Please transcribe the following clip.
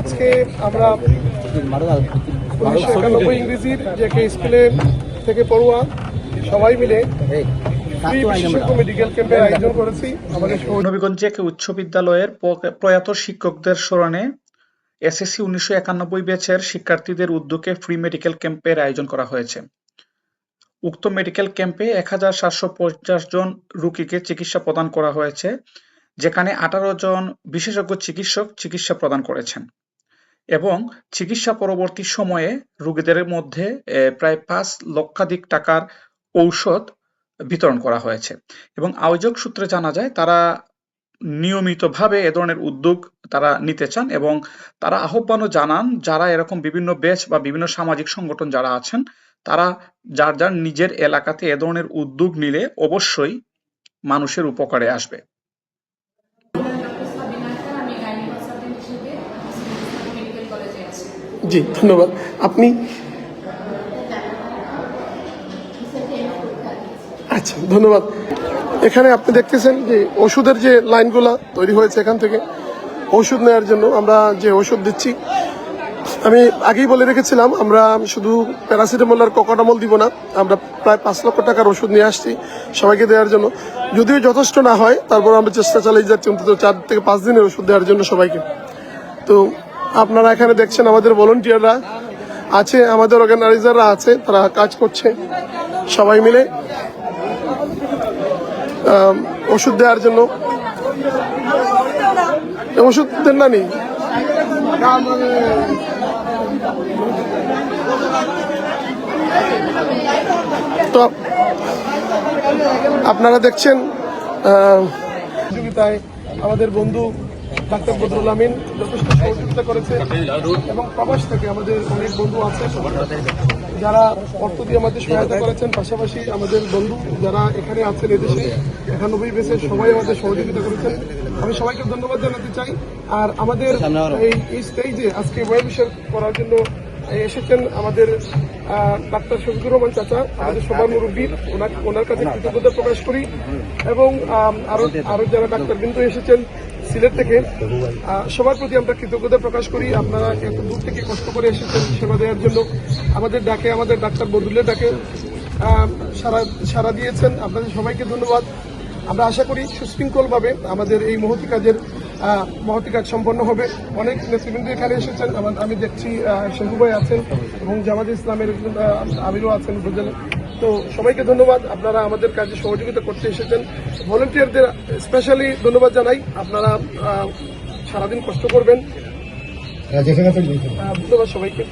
আজকে আমরা উনিশশো একানব্বই ইংরেজির যে একটা স্কুলে থেকে পড়ুয়া, সবাই মিলে উচ্চ বিদ্যালয়ের প্রয়াত শিক্ষকদের স্মরণে এসএসসি উনিশশো একানব্বই ব্যাচের শিক্ষার্থীদের উদ্যোগে ফ্রি মেডিকেল ক্যাম্পের আয়োজন করা হয়েছে। উক্ত মেডিকেল ক্যাম্পে এক হাজার সাতশো পঞ্চাশ জন রোগীকে চিকিৎসা প্রদান করা হয়েছে, যেখানে আঠারো জন বিশেষজ্ঞ চিকিৎসক চিকিৎসা প্রদান করেছেন। এবং চিকিৎসা পরবর্তী সময়ে রোগীদের মধ্যে প্রায় পাঁচ লক্ষাধিক টাকার ঔষধ বিতরণ করা হয়েছে। এবং আয়োজক সূত্রে জানা যায়, তারা নিয়মিতভাবে এ ধরনের উদ্যোগ তারা নিতে চান এবং তারা আহ্বানও জানান, যারা এরকম বিভিন্ন ব্যাচ বা বিভিন্ন সামাজিক সংগঠন যারা আছেন, তারা যার যার নিজের এলাকাতে এ ধরনের উদ্যোগ নিলে অবশ্যই মানুষের উপকারে আসবে। জি, ধন্যবাদ। আপনি? আচ্ছা ধন্যবাদ। এখানে আপনি দেখতেছেন যে ওষুধের যে লাইনগুলা তৈরি হয়েছে এখান থেকে, ওষুধ নেওয়ার জন্য আমরা যে ওষুধ দিচ্ছি, আমি আগেই বলে রেখেছিলাম, আমরা শুধু প্যারাসিটামল আর কোকাটামল দিব না, আমরা প্রায় পাঁচ লক্ষ টাকার ওষুধ নিয়ে আসছি সবাইকে দেওয়ার জন্য। যদিও যথেষ্ট না হয়, তারপর আমরা চেষ্টা চালিয়ে যাচ্ছি, অন্তত চার থেকে পাঁচ দিনের ওষুধ দেওয়ার জন্য সবাইকে। তো আপনারা এখানে দেখছেন আমাদের ভলেন্টিয়াররা আছে, আমাদের অর্গানাইজাররা আছে, তারা কাজ করছে, সবাই মিলে। ওষুধ দেওয়ার জন্য। ওষুধ দেন না নি? তো, আপনারা দেখছেন আমাদের বন্ধু ডাক্তার বদরুল আমিন যথেষ্ট সহযোগিতা করেছে এবং প্রবাস থেকে আমাদের অনেক বন্ধু আছে। যারা অর্থ দিয়ে আমাদের সহায়তা করেছেন, পাশাপাশি আমাদের বন্ধু যারা এখানে আছেন এদেশে, একানব্বই বেসে সবাই আমাদের সহযোগিতা করেছেন। আমি সবাইকে ধন্যবাদ জানাতে চাই। আর আমাদের এই স্টেজে আজকে ওয়েবিষয় করার জন্য এসেছেন আমাদের ডাক্তার শফিকুর রহমান চাচা, আমাদের সবার মুরব্বী। ওনার ওনার কাছে কৃতজ্ঞতা প্রকাশ করি। এবং আরও আরও যারা ডাক্তারবৃন্দ এসেছেন সিলেট থেকে সবার প্রতি আমরা কৃতজ্ঞতা প্রকাশ করি। আপনারা এত দূর থেকে কষ্ট করে এসেছেন সেবা দেওয়ার জন্য। আমাদের ডাকে, আমাদের ডাক্তার বদুলের ডাকে সারা সারা দিয়েছেন। আপনাদের সবাইকে ধন্যবাদ। আমরা আশা করি সুশৃঙ্খলভাবে আমাদের এই মহতি কাজের মহতি কাজ সম্পন্ন হবে। অনেক নেতৃবৃন্দ এখানে এসেছেন। আমি দেখছি শঙ্কু ভাই আছেন এবং জামাত ইসলামের আমিরও আছেন উপজেলা। তো সবাইকে ধন্যবাদ। আপনারা আমাদের কাজে সহযোগিতা করতে এসেছেন। ভলেন্টিয়ারদের স্পেশালি ধন্যবাদ জানাই। আপনারা সারাদিন কষ্ট করবেন। ধন্যবাদ সবাইকে।